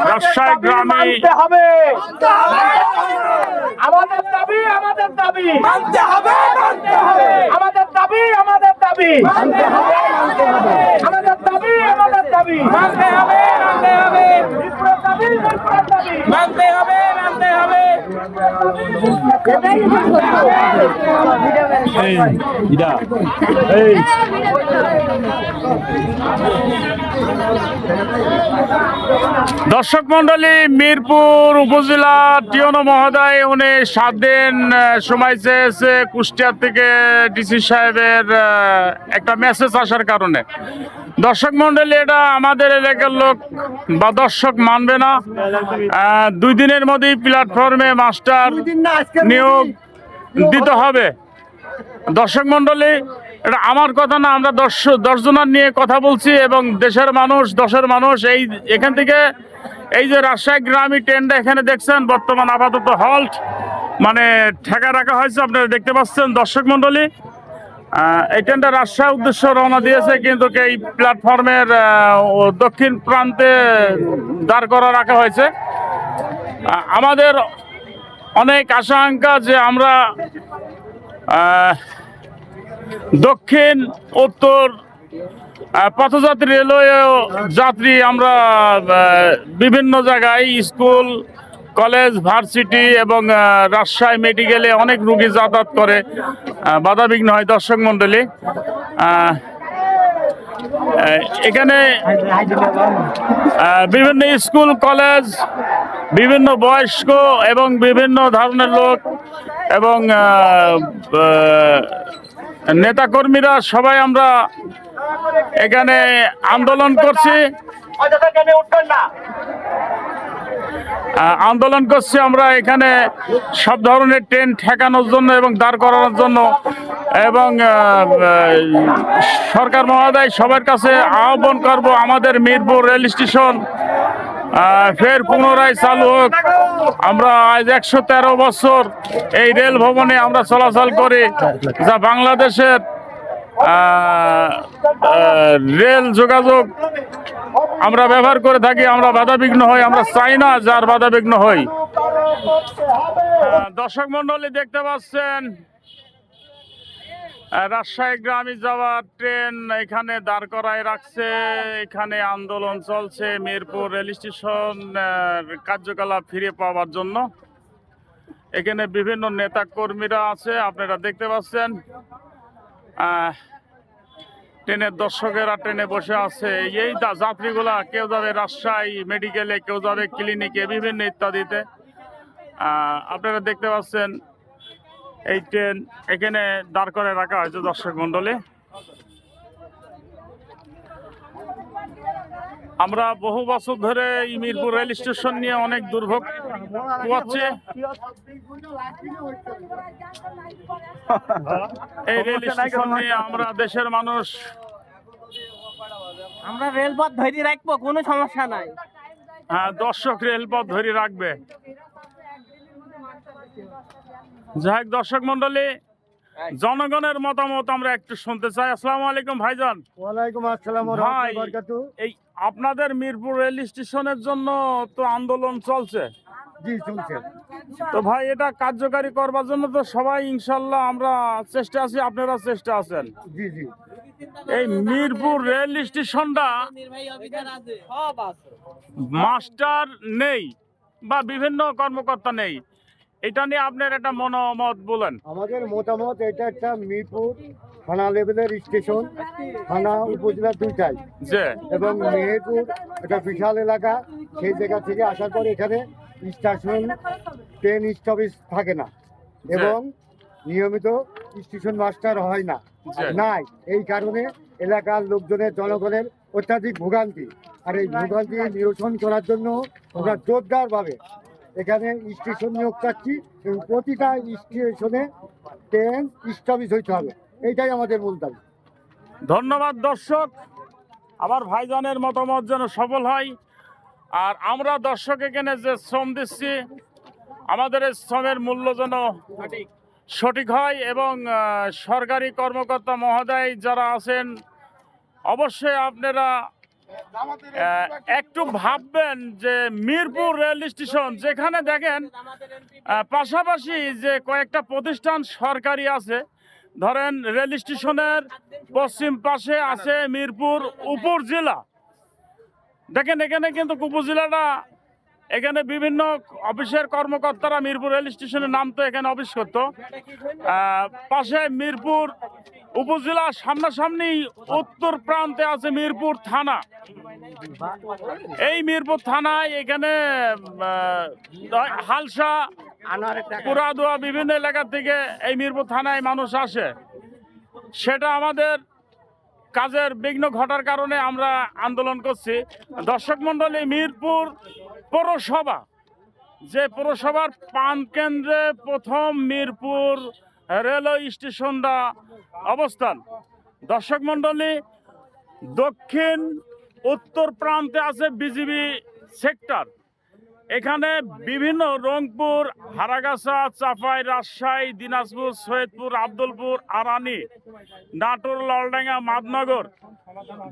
রাজশাহী গ্রামে হবে। আমাদের দাবি আমাদের দাবি। মানতে হবে মানতে হবে। আমাদের দাবি আমাদের দাবি। মানতে হবে মানতে হবে। আমাদের দাবি মানতে হবে মানতে হবে। মানতে হবে মানতে হবে। দর্শক মন্ডলী মিরপুর উপজেলা টিয়নো মহোদয়, উনি সাত দিন সময় চেয়েছে কুষ্টিয়ার থেকে ডিসি সাহেবের একটা মেসেজ আসার কারণে। দর্শক মন্ডলী এটা আমাদের এলাকার লোক বা দর্শক মানবে না। দুই দিনের মধ্যেই প্ল্যাটফর্মে মাস্টার নিয়োগ দিতে হবে। দর্শক মন্ডলী এটা আমার কথা না আমরা দশ দশজনার নিয়ে কথা বলছি এবং দেশের মানুষ দশের মানুষ এই এখান থেকে এই যে রাজশাহী গ্রামী ট্রেনটা এখানে দেখছেন বর্তমান আপাতত হল্ট মানে ঠেকা রাখা হয়েছে আপনারা দেখতে পাচ্ছেন। দর্শক মন্ডলী ট্রেনটা রাজশাহী উদ্দেশ্যে রওনা দিয়েছে, কিন্তু এই প্ল্যাটফর্মের দক্ষিণ প্রান্তে দাঁড় করা রাখা হয়েছে। আমাদের অনেক আশঙ্কা যে আমরা দক্ষিণ, উত্তর পথযাত্রী, রেলওয়ে যাত্রী আমরা বিভিন্ন জায়গায় স্কুল কলেজ ভার্সিটি এবং রাজশাহী মেডিকেলে অনেক রুগী যাতায়াত করে বাধাবিঘ্ন হয় দর্শক আহ, এখানে বিভিন্ন স্কুল কলেজ বিভিন্ন বয়স্ক এবং বিভিন্ন ধরনের লোক এবং নেতাকর্মীরা সবাই আমরা এখানে আন্দোলন করছি। আন্দোলন করছি আমরা এখানে সব ধরনের ট্রেন ঠেকানোর জন্য এবং দাঁড় করানোর জন্য এবং সরকার মহোদয় সবার কাছে আহ্বান করব আমাদের মিরপুর রেল স্টেশন ফের পুনরায় চালু হোক। আমরা আজ একশো তেরো বছর এই রেল ভবনে আমরা চলাচল করি, যা বাংলাদেশের রেল যোগাযোগ আমরা ব্যবহার করে থাকি আমরা বাধাবিঘ্ন হই আমরা চাই না যার বাধাবিঘ্ন হই। আহ, দর্শক মন্ডলী দেখতে পাচ্ছেন রাজশাহী গ্রামে যাওয়ার ট্রেন এখানে দাঁড় করায় রাখছে। এখানে আন্দোলন চলছে মিরপুর রেল স্টেশন কার্যকলাপ ফিরে পাওয়ার জন্য। এখানে বিভিন্ন নেতা কর্মীরা আছে আপনারা দেখতে পাচ্ছেন। ট্রেনের দর্শকেরা ট্রেনে বসে আছে। এই যাত্রীগুলা, কেউ যাবে রাজশাহী মেডিকেলে, কেউ যাবে ক্লিনিকে, বিভিন্ন ইত্যাদিতে। আপনারা দেখতে পাচ্ছেন, এই ট্রেন এখানে দাঁড় করে রাখা হয়েছে দর্শক মন্ডলী আমরা বহু বছর ধরে এই মিরপুর রেল স্টেশন নিয়ে অনেক দুর্ভোগ পোয়াচ্ছে এই রেল স্টেশন নিয়ে আমরা দেশের মানুষ আমরা রেলপথ ধরে রাখব কোনো সমস্যা নাই। হ্যাঁ, দর্শক রেলপথ ধরে রাখবে। যাই হোক দর্শক মন্ডলী জনগণের মতামত আমরা একটু শুনতে চাই। আসসালামু আলাইকুম ভাইজান। ওয়ালাইকুম আসসালাম ভাই এই আপনাদের মিরপুর রেল স্টেশনের জন্য তো আন্দোলন চলছে। জি তো ভাই এটা কার্যকারী করবার জন্য তো সবাই ইনশাল্লাহ আমরা চেষ্টা আছি আপনারা চেষ্টা আছেন। জি জি। এই মিরপুর রেল স্টেশনটা মাস্টার নেই বা বিভিন্ন কর্মকর্তা নেই। এটা নিয়ে আপনার একটা মনোমত বলেন। আমাদের মতামত এটা একটা মিরপুর থানা লেভেলের স্টেশন থানা উপজেলা দুইটাই। এবং মেহেরপুর একটা বিশাল এলাকা সেই জায়গা থেকে আসার পর এখানে স্টেশন ট্রেন স্টপেজ থাকে না। এবং নিয়মিত স্টেশন মাস্টার হয় না। নাই। এই কারণে এলাকার লোকজনের জনগণের অত্যাধিক ভোগান্তি। আর এই ভোগান্তি নিরসন করার জন্য আমরা জোরদারভাবে এখানে স্টেশন নিয়োগ চাচ্ছি এবং প্রতিটা স্টেশনে ট্রেন স্টপেজ হইতে হবে। এইটাই আমাদের মূল দাবি। ধন্যবাদ দর্শক। আমার ভাইজানের মতামত যেন সফল হয়। আর আমরা দর্শক এখানে যে শ্রম দিচ্ছি, আমাদের এই শ্রমের মূল্য যেন সঠিক হয় এবং সরকারি কর্মকর্তা মহোদয় যারা আছেন, অবশ্যই আপনারা একটু ভাববেন যে মিরপুর রেল স্টেশন, যেখানে দেখেন পাশাপাশি যে কয়েকটা প্রতিষ্ঠান সরকারি আছে ধরেন রেল স্টেশনের পশ্চিম পাশে আছে মিরপুর উপজেলা দেখেন, এখানে কিন্তু উপজেলাটা এখানে বিভিন্ন অফিসের কর্মকর্তারা মিরপুর রেল স্টেশনে নামতো এখানে অফিস করতো। পাশে মিরপুর উপজেলা, সামনাসামনি উত্তর প্রান্তে আছে মিরপুর থানা। এই মিরপুর থানায় এখানে হালসা পুরাদুয়া বিভিন্ন এলাকা থেকে এই মিরপুর থানায় মানুষ আসে। সেটা আমাদের কাজের বিঘ্ন ঘটার কারণে আমরা আন্দোলন করছি। দর্শক মন্ডলী মিরপুর পৌরসভা, যে পৌরসভার পান কেন্দ্রে প্রথম মিরপুর রেলওয়ে স্টেশনটা অবস্থান। দর্শক মন্ডলী দক্ষিণ, উত্তর প্রান্তে আছে বিজিবি সেক্টর। এখানে বিভিন্ন রংপুর, হারাগাছা, চাপাই, রাজশাহী, দিনাজপুর, সৈয়দপুর, আব্দুলপুর, আরানি, নাটোর, লালডাঙ্গা, মাদনগর।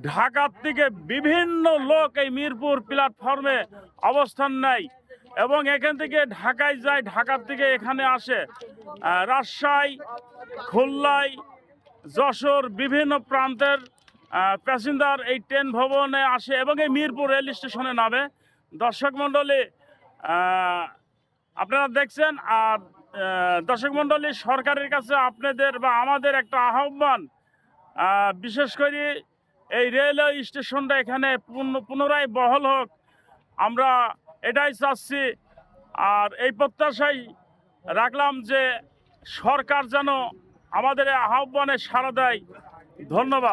ঢাকার থেকে বিভিন্ন লোক এই মিরপুর প্ল্যাটফর্মে অবস্থান নেয় এবং এখান থেকে ঢাকায় যায়, ঢাকার থেকে এখানে আসে। রাজশাহী, খুলনায়, যশোর, বিভিন্ন প্রান্তের প্যাসেঞ্জার এই ট্রেন ভবনে আসে এবং এই মিরপুর রেল স্টেশনে নামে। দর্শক মণ্ডলী আপনারা দেখছেন, আর দর্শক মণ্ডলী, সরকারের কাছে আপনাদের বা আমাদের একটা আহ্বান। বিশেষ করে এই রেলওয়ে স্টেশনটা এখানে পুনরায় বহল হোক, আমরা এটাই চাচ্ছি। আর এই প্রত্যাশাই রাখলাম যে সরকার যেন আমাদের আহ্বানে সাড়া দেয়। ধন্যবাদ।